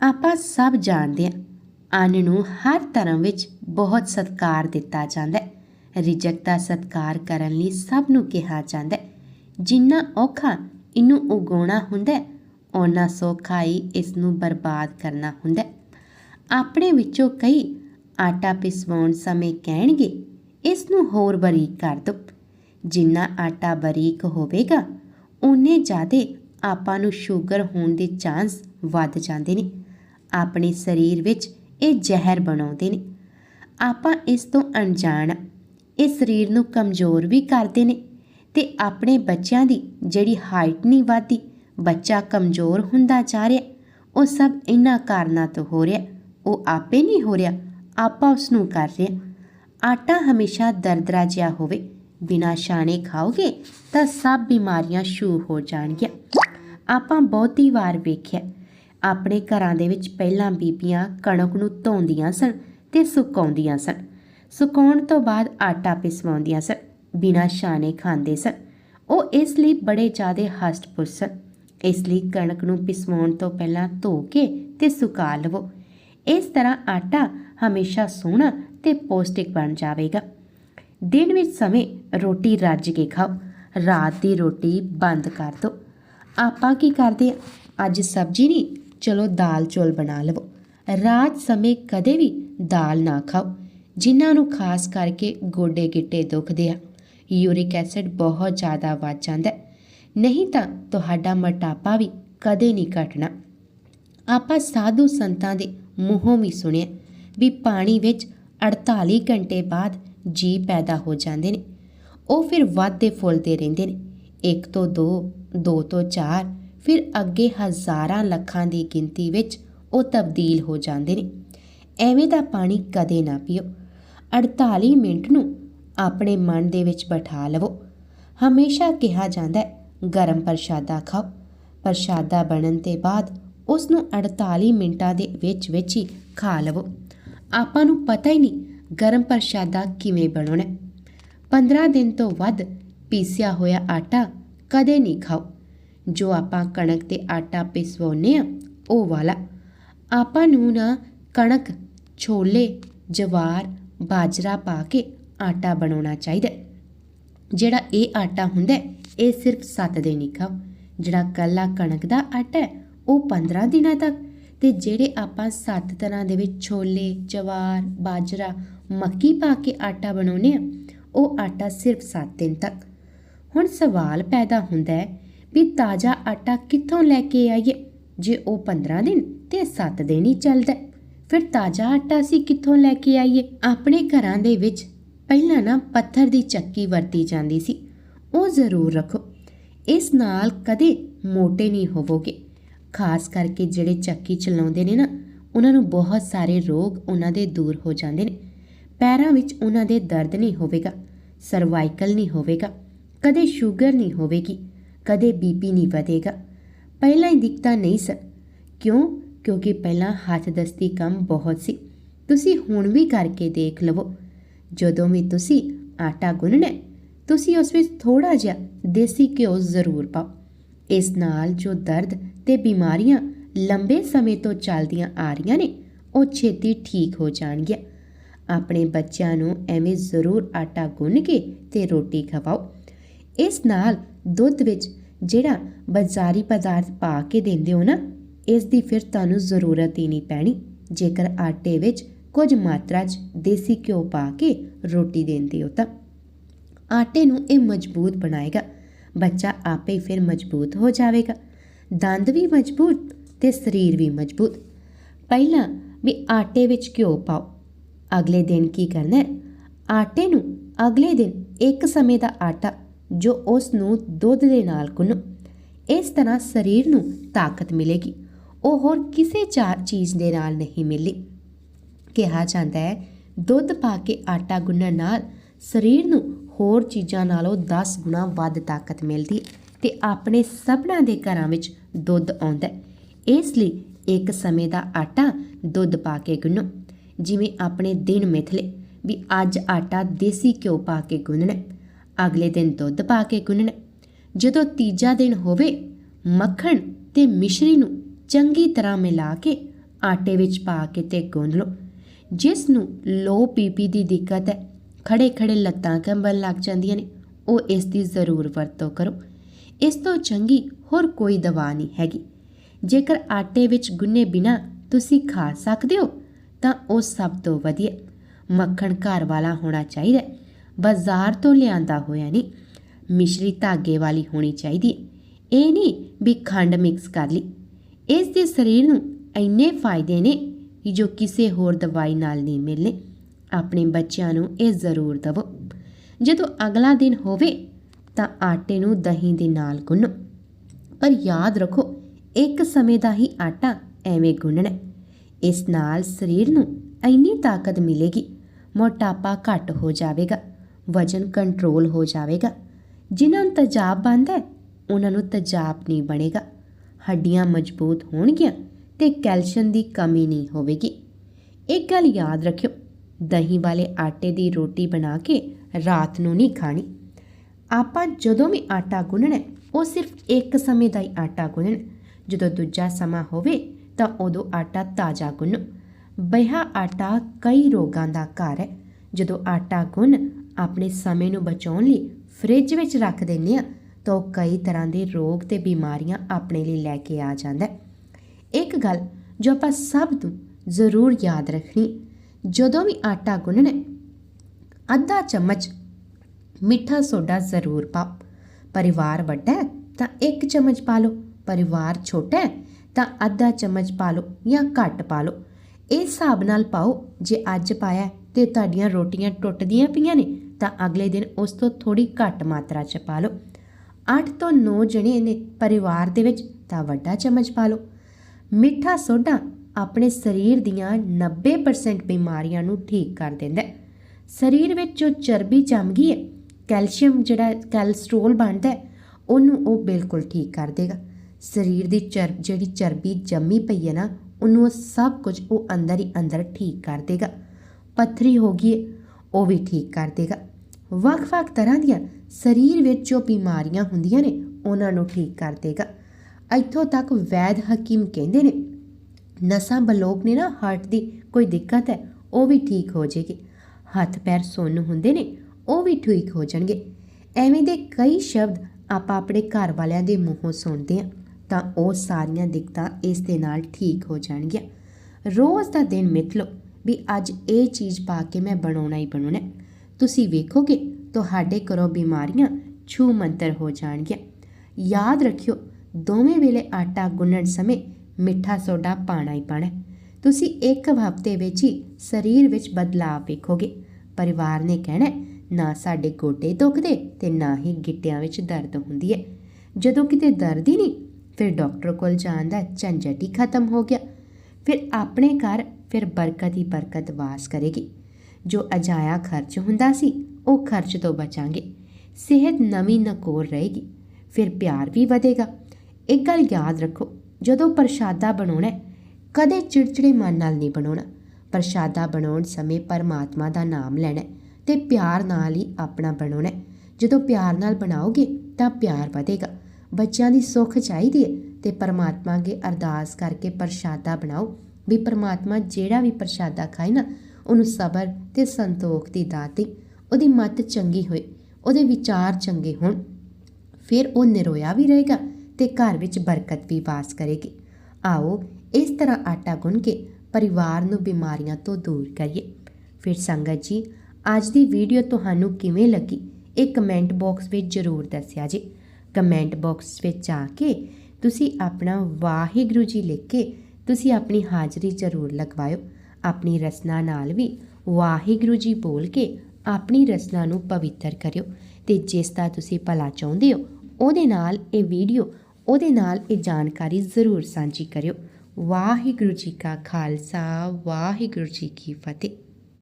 ਆਪਾਂ ਸਭ ਜਾਣਦੇ ਹਾਂ, ਅੰਨ ਨੂੰ ਹਰ ਧਰਮ ਵਿੱਚ ਬਹੁਤ ਸਤਿਕਾਰ ਦਿੱਤਾ ਜਾਂਦਾ ਹੈ। ਰਿਜਕ ਦਾ ਸਤਿਕਾਰ ਕਰਨ ਲਈ ਸਭ ਨੂੰ ਕਿਹਾ ਜਾਂਦਾ ਹੈ। ਜਿੰਨਾ ਔਖਾ ਇਹਨੂੰ ਉਗਾਉਣਾ ਹੁੰਦਾ ਹੈ, ਓਨਾ ਸੌਖਾ ਹੀ ਇਸ ਨੂੰ ਬਰਬਾਦ ਕਰਨਾ ਹੁੰਦਾ ਹੈ। ਆਪਣੇ ਵਿੱਚੋਂ ਕਈ ਆਟਾ ਪਿਸਵਾਉਣ ਸਮੇਂ ਕਹਿਣਗੇ ਇਸ ਨੂੰ ਹੋਰ ਬਰੀਕ ਕਰ ਦਿਓ ਜਿੰਨਾ ਆਟਾ ਬਰੀਕ ਹੋਵੇਗਾ ਉਨੇ ਜ਼ਿਆਦਾ ਆਪਾਂ ਨੂੰ ਸ਼ੂਗਰ ਹੋਣ ਦੇ ਚਾਂਸ ਵੱਧ ਜਾਂਦੇ ਨੇ। ਆਪਣੇ ਸਰੀਰ ਵਿੱਚ ਇਹ ਜ਼ਹਿਰ ਬਣਾਉਂਦੇ ਨੇ। ਆਪਾਂ ਇਸ ਤੋਂ ਅਣਜਾਣ ਹਾਂ। ਇਹ ਸਰੀਰ ਨੂੰ ਕਮਜ਼ੋਰ ਵੀ ਕਰਦੇ ਨੇ ਤੇ ਆਪਣੇ ਬੱਚਿਆਂ ਦੀ ਜਿਹੜੀ ਹਾਈਟ ਨਹੀਂ ਵਧਦੀ, ਬੱਚਾ ਕਮਜ਼ੋਰ ਹੁੰਦਾ ਜਾ ਰਿਹਾ, ਉਹ ਸਭ ਇਹਨਾਂ ਕਾਰਨਾਂ ਤੋਂ ਹੋ ਰਿਹਾ। ਉਹ ਆਪੇ ਨਹੀਂ ਹੋ ਰਿਹਾ, ਆਪਾਂ ਉਸ ਨੂੰ ਕਰ ਰਿਹਾ ਆਟਾ ਹਮੇਸ਼ਾ ਦਰਦਰਾ ਜਿਹਾ ਹੋਵੇ, ਬਿਨਾ ਛਾਣੇ ਖਾਓਗੇ ਤਾਂ ਸਭ ਬਿਮਾਰੀਆਂ ਸ਼ੁਰੂ ਹੋ ਜਾਣਗੀਆਂ। ਆਪਾਂ ਬਹੁਤੀ ਵਾਰ ਵੇਖਿਆ ਆਪਣੇ ਘਰਾਂ ਦੇ ਵਿੱਚ ਪਹਿਲਾਂ ਬੀਬੀਆਂ ਕਣਕ ਨੂੰ ਧੋਂਦੀਆਂ ਸਨ ਤੇ ਸੁਕਾਉਂਦੀਆਂ ਸਨ। ਸੁਕਾਉਣ ਤੋਂ ਬਾਅਦ ਆਟਾ ਪਿਸਵਾਉਂਦੀਆਂ ਸਨ, ਬਿਨਾਂ ਛਾਣੇ ਖਾਂਦੇ ਸਨ। ਉਹ ਇਸ ਲਈ ਬੜੇ ਜ਼ਿਆਦੇ ਹਸਟ-ਪੁਸਟ ਸਨ। ਇਸ ਲਈ ਕਣਕ ਨੂੰ ਪਿਸਵਾਉਣ ਤੋਂ ਪਹਿਲਾਂ ਧੋ ਕੇ ਤੇ ਸੁਕਾ ਲਵੋ। ਇਸ ਤਰ੍ਹਾਂ ਆਟਾ ਹਮੇਸ਼ਾ ਸੋਹਣਾ ਤੇ ਪੌਸ਼ਟਿਕ ਬਣ ਜਾਵੇਗਾ। ਦਿਨ ਵਿੱਚ ਸਮੇਂ ਰੋਟੀ ਰੱਜ ਕੇ ਖਾਓ। ਰਾਤ ਦੀ ਰੋਟੀ ਬੰਦ ਕਰ ਦਿਓ। ਆਪਾਂ ਕੀ ਕਰਦੇ ਹਾਂ? ਅੱਜ ਸਬਜ਼ੀ ਨਹੀਂ ਚਲੋ ਦਾਲ ਚੌਲ ਬਣਾ ਲਵੋ। ਰਾਤ ਸਮੇਂ ਕਦੇ ਵੀ ਦਾਲ ਨਾ ਖਾਓ, ਜਿਨ੍ਹਾਂ ਨੂੰ ਖਾਸ ਕਰਕੇ ਗੋਡੇ ਗਿੱਟੇ ਦੁਖਦੇ ਆ। ਯੂਰਿਕ ਐਸਿਡ ਬਹੁਤ ਜ਼ਿਆਦਾ ਵੱਧ ਜਾਂਦਾ ਨਹੀਂ ਤਾਂ ਤੁਹਾਡਾ ਮੋਟਾਪਾ ਵੀ ਕਦੇ ਨਹੀਂ ਘਟਣਾ। ਆਪਾਂ ਸਾਧੂ ਸੰਤਾਂ ਦੇ ਮੂੰਹੋਂ ਵੀ ਸੁਣਿਆ ਵੀ ਪਾਣੀ ਵਿੱਚ 48 ਘੰਟੇ ਬਾਅਦ ਜੀ ਪੈਦਾ ਹੋ ਜਾਂਦੇ ਨੇ। ਉਹ ਫਿਰ ਵੱਧਦੇ ਫੁੱਲਦੇ ਰਹਿੰਦੇ ਨੇ। ਇੱਕ ਤੋਂ 2 2 ਤੋਂ ਚਾਰ ਫਿਰ ਅੱਗੇ ਹਜ਼ਾਰਾਂ ਲੱਖਾਂ ਦੀ ਗਿਣਤੀ ਵਿੱਚ ਉਹ ਤਬਦੀਲ ਹੋ ਜਾਂਦੇ ਨੇ। ਐਵੇਂ ਦਾ ਪਾਣੀ ਕਦੇ ਨਾ ਪੀਓ। 48 ਮਿੰਟ ਨੂੰ ਆਪਣੇ ਮਨ ਦੇ ਵਿੱਚ ਬਿਠਾ ਲਵੋ। ਹਮੇਸ਼ਾ ਕਿਹਾ ਜਾਂਦਾ ਹੈ, ਗਰਮ ਪ੍ਰਸ਼ਾਦਾ ਖਾਓ। ਪ੍ਰਸ਼ਾਦਾ ਬਣਨ ਤੇ ਬਾਅਦ ਉਸ ਨੂੰ 48 ਮਿੰਟਾਂ ਦੇ ਵਿੱਚ ਵਿੱਚ ਹੀ ਖਾ ਲਵੋ। ਆਪਾਂ ਨੂੰ ਪਤਾ ਹੀ ਨਹੀਂ ਗਰਮ ਪ੍ਰਸ਼ਾਦਾ ਕਿਵੇਂ ਬਣਾਉਣਾ ਹੈ। 15 ਦਿਨ ਤੋਂ ਵੱਧ ਪੀਸਿਆ ਹੋਇਆ ਆਟਾ ਕਦੇ ਨਹੀਂ ਖਾਓ। ਜੋ ਆਪਾਂ ਕਣਕ ਤੇ ਆਟਾ ਪਿਸਵਾਉਂਦੇ ਆ ਉਹ ਵਾਲਾ। ਆਪਾਂ ਨੂੰ ਨਾ ਕਣਕ, ਛੋਲੇ, ਜਵਾਰ, ਬਾਜਰਾ ਪਾ ਕੇ ਆਟਾ ਬਣਾਉਣਾ ਚਾਹੀਦਾ। ਜਿਹੜਾ ਇਹ ਆਟਾ ਹੁੰਦਾ, ਇਹ ਸਿਰਫ 7 ਦਿਨ ਹੀ ਖਾਓ। ਜਿਹੜਾ ਕੱਲਾ ਕਣਕ ਦਾ ਆਟਾ ਉਹ 15 ਦਿਨਾਂ ਤੱਕ। ਤੇ ਜਿਹੜੇ ਆਪਾਂ 7 ਤਰ੍ਹਾਂ ਦੇ ਵਿੱਚ ਛੋਲੇ, ਜਵਾਰ, ਬਾਜਰਾ, ਮੱਕੀ ਪਾ ਕੇ ਆਟਾ ਬਣਾਉਨੇ ਆ ਉਹ ਆਟਾ ਸਿਰਫ 7 ਦਿਨ ਤੱਕ। ਹੁਣ ਸਵਾਲ ਪੈਦਾ ਹੁੰਦਾ ਹੈ ਵੀ ਤਾਜ਼ਾ ਆਟਾ ਕਿੱਥੋਂ ਲੈ ਕੇ ਆਈਏ? ਜੇ ਉਹ 15 ਦਿਨ ਤੇ 7 ਦਿਨ ਹੀ ਚੱਲਦਾ ਫਿਰ ਤਾਜ਼ਾ ਆਟਾ ਅਸੀਂ ਕਿੱਥੋਂ ਲੈ ਕੇ ਆਈਏ? ਆਪਣੇ ਘਰਾਂ ਦੇ ਵਿੱਚ ਪਹਿਲਾਂ ਨਾ ਪੱਥਰ ਦੀ ਚੱਕੀ ਵਰਤੀ ਜਾਂਦੀ ਸੀ। ਉਹ ਜ਼ਰੂਰ ਰੱਖੋ। ਇਸ ਨਾਲ ਕਦੇ ਮੋਟੇ ਨਹੀਂ ਹੋਵੋਗੇ। ਖਾਸ ਕਰਕੇ ਜਿਹੜੇ ਚੱਕੀ ਚਲਾਉਂਦੇ ਨੇ ਨਾ, ਉਹਨਾਂ ਨੂੰ ਬਹੁਤ ਸਾਰੇ ਰੋਗ ਉਹਨਾਂ ਦੇ ਦੂਰ ਹੋ ਜਾਂਦੇ ਨੇ। ਪੈਰਾਂ ਵਿੱਚ ਉਹਨਾਂ ਦੇ ਦਰਦ ਨਹੀਂ ਹੋਵੇਗਾ, ਸਰਵਾਈਕਲ ਨਹੀਂ ਹੋਵੇਗਾ, ਕਦੇ ਸ਼ੂਗਰ ਨਹੀਂ ਹੋਵੇਗੀ। ਕਦੇ ਬੀਪੀ ਨਹੀਂ ਵਧੇਗਾ। ਪਹਿਲਾਂ ਹੀ ਦਿਖਤਾ ਨਹੀਂ ਸਰ ਕਿਉਂ? ਕਿਉਂਕਿ ਪਹਿਲਾਂ ਹੱਥ ਦਸਤੀ ਕੰਮ ਬਹੁਤ ਸੀ। ਤੁਸੀਂ ਹੁਣ ਵੀ ਕਰਕੇ ਦੇਖ ਲਵੋ। ਜਦੋਂ ਵੀ ਤੁਸੀਂ ਆਟਾ ਗੁੰਨਣਾ ਤੁਸੀਂ ਉਸ ਵਿੱਚ ਥੋੜਾ ਜਿਹਾ ਦੇਸੀ ਘਿਓ ਜ਼ਰੂਰ ਪਾਓ। ਇਸ ਨਾਲ ਜੋ ਦਰਦ ਤੇ ਬਿਮਾਰੀਆਂ ਲੰਬੇ ਸਮੇਂ ਤੋਂ ਚੱਲਦੀਆਂ ਆ ਰਹੀਆਂ ਨੇ, ਉਹ ਛੇਤੀ ਠੀਕ ਹੋ ਜਾਣਗੀਆਂ। ਆਪਣੇ ਬੱਚਿਆਂ ਨੂੰ ਐਵੇਂ ਜ਼ਰੂਰ ਆਟਾ ਗੁੰਨ ਕੇ ਤੇ ਰੋਟੀ ਖਵਾਓ। ਇਸ ਨਾਲ ਦੁੱਧ ਵਿੱਚ ਜਿਹੜਾ ਬਾਜ਼ਾਰੀ ਪਦਾਰਥ ਪਾ ਕੇ ਦਿੰਦੇ ਹੋ ਨਾ ਇਸ ਦੀ ਫਿਰ ਤੁਹਾਨੂੰ ਜ਼ਰੂਰਤ ਹੀ ਨਹੀਂ ਪੈਣੀ। ਜੇਕਰ ਆਟੇ ਵਿੱਚ ਕੁਝ ਮਾਤਰਾ 'ਚ ਦੇਸੀ ਘਿਓ ਪਾ ਕੇ ਰੋਟੀ ਦਿੰਦੇ ਹੋ ਤਾਂ ਆਟੇ ਨੂੰ ਇਹ ਮਜ਼ਬੂਤ ਬਣਾਏਗਾ। ਬੱਚਾ ਆਪੇ ਫਿਰ ਮਜ਼ਬੂਤ ਹੋ ਜਾਵੇਗਾ। ਦੰਦ ਵੀ ਮਜ਼ਬੂਤ ਤੇ ਸਰੀਰ ਵੀ ਮਜ਼ਬੂਤ। ਪਹਿਲਾਂ ਵੀ ਆਟੇ ਵਿੱਚ ਘਿਓ ਪਾਓ। ਅਗਲੇ ਦਿਨ ਕੀ ਕਰਨਾ ਹੈ? ਆਟੇ ਨੂੰ ਅਗਲੇ ਦਿਨ ਇੱਕ ਸਮੇਂ ਦਾ ਆਟਾ ਜੋ ਉਸ ਨੂੰ ਦੁੱਧ ਦੇ ਨਾਲ ਗੁੰਨੋ ਇਸ ਤਰ੍ਹਾਂ ਸਰੀਰ ਨੂੰ ਤਾਕਤ ਮਿਲੇਗੀ। ਉਹ ਹੋਰ ਕਿਸੇ ਚਾਰ ਚੀਜ਼ ਦੇ ਨਾਲ ਨਹੀਂ ਮਿਲੀ ਕਿਹਾ ਜਾਂਦਾ ਹੈ, ਦੁੱਧ ਪਾ ਕੇ ਆਟਾ ਗੁੰਨਣ ਨਾਲ ਸਰੀਰ ਨੂੰ ਹੋਰ ਚੀਜ਼ਾਂ ਨਾਲੋਂ 10 ਗੁਣਾ ਵੱਧ ਤਾਕਤ ਮਿਲਦੀ ਹੈ ਤੇ ਆਪਣੇ ਸਭਨਾਂ ਦੇ ਘਰਾਂ ਵਿੱਚ ਦੁੱਧ ਆਉਂਦਾ ਹੈ। ਇਸ ਲਈ ਇੱਕ ਸਮੇਂ ਦਾ ਆਟਾ ਦੁੱਧ ਪਾ ਕੇ ਗੁੰਨੋ ਜਿਵੇਂ ਆਪਣੇ ਦਿਨ ਮਿਥਲੇ ਵੀ ਅੱਜ ਆਟਾ ਦੇਸੀ ਘਿਓ ਪਾ ਕੇ ਗੁੰਨਣਾ ਅਗਲੇ ਦਿਨ ਦੁੱਧ ਪਾ ਕੇ ਗੁੰਨਣਾ। ਜਦੋਂ ਤੀਜਾ ਦਿਨ ਹੋਵੇ, ਮੱਖਣ ਤੇ ਮਿਸ਼ਰੀ ਨੂੰ ਚੰਗੀ ਤਰ੍ਹਾਂ ਮਿਲਾ ਕੇ ਆਟੇ ਵਿੱਚ ਪਾ ਕੇ ਤੇ ਗੁੰਨ ਲਓ। ਜਿਸ ਨੂੰ ਲੋ ਪੀਪੀ ਦੀ ਦਿੱਕਤ ਹੈ ਖੜੇ ਖੜੇ ਲੱਤਾਂ ਕੰਬਣ ਲੱਗ ਜਾਂਦੀਆਂ ਨੇ, ਉਹ ਇਸ ਦੀ ਜ਼ਰੂਰ ਵਰਤੋਂ ਕਰੋ। ਇਸ ਤੋਂ ਚੰਗੀ ਹੋਰ ਕੋਈ ਦਵਾ ਨਹੀਂ ਹੈਗੀ। ਜੇਕਰ ਆਟੇ ਵਿੱਚ ਗੁੰਨੇ ਬਿਨਾ ਤੁਸੀਂ ਖਾ ਸਕਦੇ ਹੋ, ਤਾਂ ਉਹ ਸਭ ਤੋਂ ਵਧੀਆ ਮੱਖਣ ਘਰ ਵਾਲਾ ਹੋਣਾ ਚਾਹੀਦਾ ਹੈ। ਬਾਜ਼ਾਰ ਤੋਂ ਲਿਆਂਦਾ ਹੋਇਆ ਨਹੀਂ ਮਿਸ਼ਰੀ ਧਾਗੇ ਵਾਲੀ ਹੋਣੀ ਚਾਹੀਦੀ। ਹੈ ਇਹ ਨਹੀਂ ਵੀ ਖੰਡ ਮਿਕਸ ਕਰ ਲਈ। ਇਸ ਦੇ ਸਰੀਰ ਨੂੰ ਇੰਨੇ ਫਾਇਦੇ ਨੇ ਕਿ ਜੋ ਕਿਸੇ ਹੋਰ ਦਵਾਈ ਨਾਲ ਨਹੀਂ ਮਿਲਨੇ ਆਪਣੇ ਬੱਚਿਆਂ ਨੂੰ ਇਹ ਜ਼ਰੂਰ ਦਵੋ। ਜਦੋਂ ਅਗਲਾ ਦਿਨ ਹੋਵੇ ਤਾਂ ਆਟੇ ਨੂੰ ਦਹੀਂ ਦੇ ਨਾਲ ਗੁੰਨੋ। ਪਰ ਯਾਦ ਰੱਖੋ, ਇੱਕ ਸਮੇਂ ਦਾ ਹੀ ਆਟਾ ਐਵੇਂ ਗੁੰਨਣਾ। ਇਸ ਨਾਲ ਸਰੀਰ ਨੂੰ ਇੰਨੀ ਤਾਕਤ ਮਿਲੇਗੀ, ਮੋਟਾਪਾ ਘੱਟ ਹੋ ਜਾਵੇਗਾ। ਵਜਨ ਕੰਟਰੋਲ ਹੋ ਜਾਵੇਗਾ। ਜਿਨ੍ਹਾਂ ਨੂੰ ਤੇਜ਼ਾਬ ਬਣਦਾ ਹੈ, ਉਹਨਾਂ ਨੂੰ ਤੇਜ਼ਾਬ ਨਹੀਂ ਬਣੇਗਾ। ਹੱਡੀਆਂ ਮਜ਼ਬੂਤ ਹੋਣਗੀਆਂ ਤੇ ਕੈਲਸ਼ੀਅਮ ਦੀ ਕਮੀ ਨਹੀਂ ਹੋਵੇਗੀ। ਇੱਕ ਗੱਲ ਯਾਦ ਰੱਖਿਓ, ਦਹੀਂ ਵਾਲੇ ਆਟੇ ਦੀ ਰੋਟੀ ਬਣਾ ਕੇ ਰਾਤ ਨੂੰ ਨਹੀਂ ਖਾਣੀ। ਆਪਾਂ ਜਦੋਂ ਵੀ ਆਟਾ ਗੁੰਨਣਾ ਉਹ ਸਿਰਫ ਇੱਕ ਸਮੇਂ ਦਾ ਹੀ ਆਟਾ ਗੁੰਨਣਾ ਜਦੋਂ ਦੂਜਾ ਸਮਾਂ ਹੋਵੇ, ਤਾਂ ਉਦੋਂ ਆਟਾ ਤਾਜ਼ਾ ਗੁੰਨੋ। ਬਈਹਾ ਆਟਾ ਕਈ ਰੋਗਾਂ ਦਾ ਘਰ ਹੈ। ਜਦੋਂ ਆਟਾ ਗੁੰਨ ਆਪਣੇ ਸਮੇਂ ਨੂੰ ਬਚਾਉਣ ਲਈ ਫ੍ਰਿਜ ਵਿੱਚ ਰੱਖ ਦਿੰਦੇ ਆ ਤਾਂ ਉਹ ਕਈ ਤਰ੍ਹਾਂ ਦੇ ਰੋਗ ਤੇ ਬਿਮਾਰੀਆਂ ਆਪਣੇ ਲਈ ਲੈ ਕੇ ਆ ਜਾਂਦਾ ਇੱਕ ਗੱਲ ਜੋ ਆਪਾਂ ਸਭ ਤੋਂ ਜ਼ਰੂਰ ਯਾਦ ਰੱਖਣੀ, ਜਦੋਂ ਵੀ ਆਟਾ ਗੁੰਨਣਾ ਅੱਧਾ ਚਮਚ ਮਿੱਠਾ ਸੋਡਾ ਜ਼ਰੂਰ ਪਾਓ। ਪਰਿਵਾਰ ਵੱਡਾ ਹੈ ਤਾਂ ਇੱਕ ਚਮਚ ਪਾ ਲਓ, ਪਰਿਵਾਰ ਛੋਟਾ ਹੈ ਤਾਂ ਅੱਧਾ ਚਮਚ ਪਾ ਲਓ ਜਾਂ ਘੱਟ ਪਾ ਲਓ। ਇਸ ਹਿਸਾਬ ਨਾਲ ਪਾਓ, ਜੇ ਅੱਜ ਪਾਇਆ ਤੇ ਤੁਹਾਡੀਆਂ ਰੋਟੀਆਂ ਟੁੱਟਦੀਆਂ ਪਈਆਂ ਨੇ ਤਾਂ ਅਗਲੇ ਦਿਨ ਉਸ ਤੋਂ ਥੋੜੀ ਘੱਟ ਮਾਤਰਾ 'ਚ ਪਾ ਲਓ। 8 ਤੋਂ 9 ਜਣੇ ਨੇ ਪਰਿਵਾਰ ਦੇ ਵਿੱਚ ਤਾਂ ਵੱਡਾ ਚਮਚ ਪਾ ਲਓ। ਮਿੱਠਾ ਸੋਡਾ ਆਪਣੇ ਸਰੀਰ ਦੀਆਂ 90% ਬਿਮਾਰੀਆਂ ਨੂੰ ਠੀਕ ਕਰ ਦਿੰਦਾ ਹੈ। ਸਰੀਰ ਵਿੱਚ ਜੋ ਚਰਬੀ ਜੰਮ ਗਈ ਹੈ, ਕੈਲਸ਼ੀਅਮ ਜਿਹੜਾ ਕੈਲਸਟ੍ਰੋਲ ਬਣਦਾ ਉਹਨੂੰ ਉਹ ਬਿਲਕੁਲ ਠੀਕ ਕਰ ਦੇਗਾ। ਸਰੀਰ ਦੀ ਚਰ, ਜਿਹੜੀ ਚਰਬੀ ਜੰਮੀ ਪਈ ਹੈ ਨਾ, ਉਹਨੂੰ ਉਹ ਸਭ ਕੁਝ ਉਹ ਅੰਦਰ ਹੀ ਅੰਦਰ ਠੀਕ ਕਰ ਦੇਗਾ। ਪੱਥਰੀ ਹੋ ਗਈ ਹੈ, ਉਹ ਵੀ ਠੀਕ ਕਰ ਦੇਗਾ। ਵੱਖ-ਵੱਖ ਤਰ੍ਹਾਂ ਦੀਆਂ ਸਰੀਰ ਵਿੱਚ ਜੋ ਬਿਮਾਰੀਆਂ ਹੁੰਦੀਆਂ ਨੇ, ਉਹਨਾਂ ਨੂੰ ਠੀਕ ਕਰ ਦੇਗਾ। ਇੱਥੋਂ ਤੱਕ ਵੈਦ ਹਕੀਮ ਕਹਿੰਦੇ ਨੇ, ਨਸਾਂ ਬਲੋਕ ਨੇ ਨਾ, ਹਾਰਟ ਦੀ ਕੋਈ ਦਿੱਕਤ ਹੈ, ਉਹ ਵੀ ਠੀਕ ਹੋ ਜੇਗੀ। ਹੱਥ ਪੈਰ ਸੁੰਨ ਹੁੰਦੇ ਨੇ, ਉਹ ਵੀ ਠੀਕ ਹੋ ਜਾਣਗੇ। ਐਵੇਂ ਦੇ ਕਈ ਸ਼ਬਦ ਆਪਾਂ ਆਪਣੇ ਘਰ ਵਾਲਿਆਂ ਦੇ ਮੂੰਹੋਂ ਸੁਣਦੇ ਆ ਤਾਂ ਉਹ ਸਾਰੀਆਂ ਦਿੱਕਤਾਂ ਇਸ ਦੇ ਨਾਲ ਠੀਕ ਹੋ ਜਾਣਗੀਆਂ। ਰੋਜ਼ ਦਾ ਦਿਨ ਮਿਥ ਲਓ ਵੀ ਅੱਜ ਇਹ ਚੀਜ਼ ਪਾ ਕੇ ਮੈਂ ਬਣਾਉਣਾ ਹੀ ਬਣਾਉਣਾ ਤੁਸੀਂ ਵੇਖੋਗੇ ਤੁਹਾਡੇ ਘਰੋਂ ਬਿਮਾਰੀਆਂ ਛੂ ਮੰਤਰ ਹੋ ਜਾਣਗੀਆਂ। ਯਾਦ ਰੱਖਿਓ, ਦੋਵੇਂ ਵੇਲੇ ਆਟਾ ਗੁੰਨਣ ਸਮੇਂ ਮਿੱਠਾ ਸੋਡਾ ਪਾਣਾ ਹੀ ਪਾਣਾ। ਤੁਸੀਂ ਇੱਕ ਹਫ਼ਤੇ ਵਿੱਚ ਹੀ ਸਰੀਰ ਵਿੱਚ ਬਦਲਾਅ ਵੇਖੋਗੇ। ਪਰਿਵਾਰ ਨੇ ਕਹਿਣਾ ਨਾ ਸਾਡੇ ਗੋਡੇ ਦੁਖਦੇ ਤੇ ਨਾ ਹੀ ਗਿੱਟਿਆਂ ਵਿੱਚ ਦਰਦ ਹੁੰਦੀ ਹੈ। ਜਦੋਂ ਕਿਤੇ ਦਰਦ ਹੀ ਨਹੀਂ, ਫਿਰ ਡਾਕਟਰ ਕੋਲ ਜਾਣ ਦਾ ਝੰਜਟ ਹੀ ਖਤਮ ਹੋ ਗਿਆ। ਫਿਰ ਆਪਣੇ ਘਰ ਫਿਰ ਬਰਕਤ ਹੀ ਬਰਕਤ ਵਾਸ ਕਰੇਗੀ। ਜੋ ਅਜਾਇਆ ਖਰਚ ਹੁੰਦਾ ਸੀ, ਉਹ ਖਰਚ ਤੋਂ ਬਚਾਂਗੇ। ਸਿਹਤ ਨਵੀਂ ਨਕੋਰ ਰਹੇਗੀ, ਫਿਰ ਪਿਆਰ ਵੀ ਵਧੇਗਾ। ਇੱਕ ਗੱਲ ਯਾਦ ਰੱਖੋ, ਜਦੋਂ ਪ੍ਰਸ਼ਾਦਾ ਬਣਾਉਣਾ ਕਦੇ ਚਿੜਚਿੜੇ ਮਨ ਨਾਲ ਨਹੀਂ ਬਣਾਉਣਾ। ਪ੍ਰਸ਼ਾਦਾ ਬਣਾਉਣ ਸਮੇਂ ਪਰਮਾਤਮਾ ਦਾ ਨਾਮ ਲੈਣਾ ਹੈ ਤੇ ਪਿਆਰ ਨਾਲ ਹੀ ਆਪਣਾ ਬਣਾਉਣਾ ਜਦੋਂ ਪਿਆਰ ਨਾਲ ਬਣਾਓਗੇ, ਤਾਂ ਪਿਆਰ ਵਧੇਗਾ। ਬੱਚਿਆਂ ਦੀ ਸੁੱਖ ਚਾਹੀਦੀ ਹੈ ਤੇ ਪਰਮਾਤਮਾ ਅੱਗੇ ਅਰਦਾਸ ਕਰਕੇ ਪ੍ਰਸ਼ਾਦਾ ਬਣਾਓ। ਵੀ ਪਰਮਾਤਮਾ ਜਿਹੜਾ ਵੀ ਪ੍ਰਸ਼ਾਦਾ ਖਾਏ ਨਾ ਉਹਨੂੰ ਸਬਰ ਤੇ ਸੰਤੋਖ ਦੀ ਦਾਤ ਦੇ। ਉਹਦੀ ਮੱਤ ਚੰਗੀ ਹੋਏ, ਉਹਦੇ ਵਿਚਾਰ ਚੰਗੇ ਹੋਣ। ਫਿਰ ਉਹ ਨਿਰੋਇਆ ਵੀ ਰਹੇਗਾ ਤੇ ਘਰ ਵਿੱਚ ਬਰਕਤ ਵੀ ਵਾਸ ਕਰੇਗੀ। ਆਓ ਇਸ ਤਰ੍ਹਾਂ ਆਟਾ ਗੁੰਨ ਕੇ ਪਰਿਵਾਰ ਨੂੰ ਬਿਮਾਰੀਆਂ ਤੋਂ ਦੂਰ ਕਰੀਏ। ਫਿਰ ਸੰਗਤ ਜੀ, ਅੱਜ ਦੀ ਵੀਡੀਓ ਤੁਹਾਨੂੰ ਕਿਵੇਂ ਲੱਗੀ? ਇਹ ਕਮੈਂਟ ਬਾਕਸ ਵਿੱਚ ਜ਼ਰੂਰ ਦੱਸਿਆ ਜੀ। ਕਮੈਂਟ ਬਾਕਸ ਵਿੱਚ ਆ ਕੇ ਤੁਸੀਂ ਆਪਣਾ ਵਾਹਿਗੁਰੂ ਜੀ ਲਿਖ ਕੇ ਤੁਸੀਂ ਆਪਣੀ ਹਾਜ਼ਰੀ ਜ਼ਰੂਰ ਲਗਵਾਇਓ। ਆਪਣੀ ਰਸਨਾ ਨਾਲ ਵੀ ਵਾਹਿਗੁਰੂ ਜੀ ਬੋਲ ਕੇ ਆਪਣੀ ਰਸਨਾ ਨੂੰ ਪਵਿੱਤਰ ਕਰਿਓ ਤੇ ਜਿਸ ਦਾ ਤੁਸੀਂ ਭਲਾ ਚਾਹੁੰਦੇ ਹੋ, ਉਹਦੇ ਨਾਲ ਇਹ ਵੀਡੀਓ, ਉਹਦੇ ਨਾਲ ਇਹ ਜਾਣਕਾਰੀ ਜ਼ਰੂਰ ਸਾਂਝੀ ਕਰਿਓ। ਵਾਹਿਗੁਰੂ ਜੀ ਕਾ ਖਾਲਸਾ, ਵਾਹਿਗੁਰੂ ਜੀ ਕੀ ਫਤਿਹ।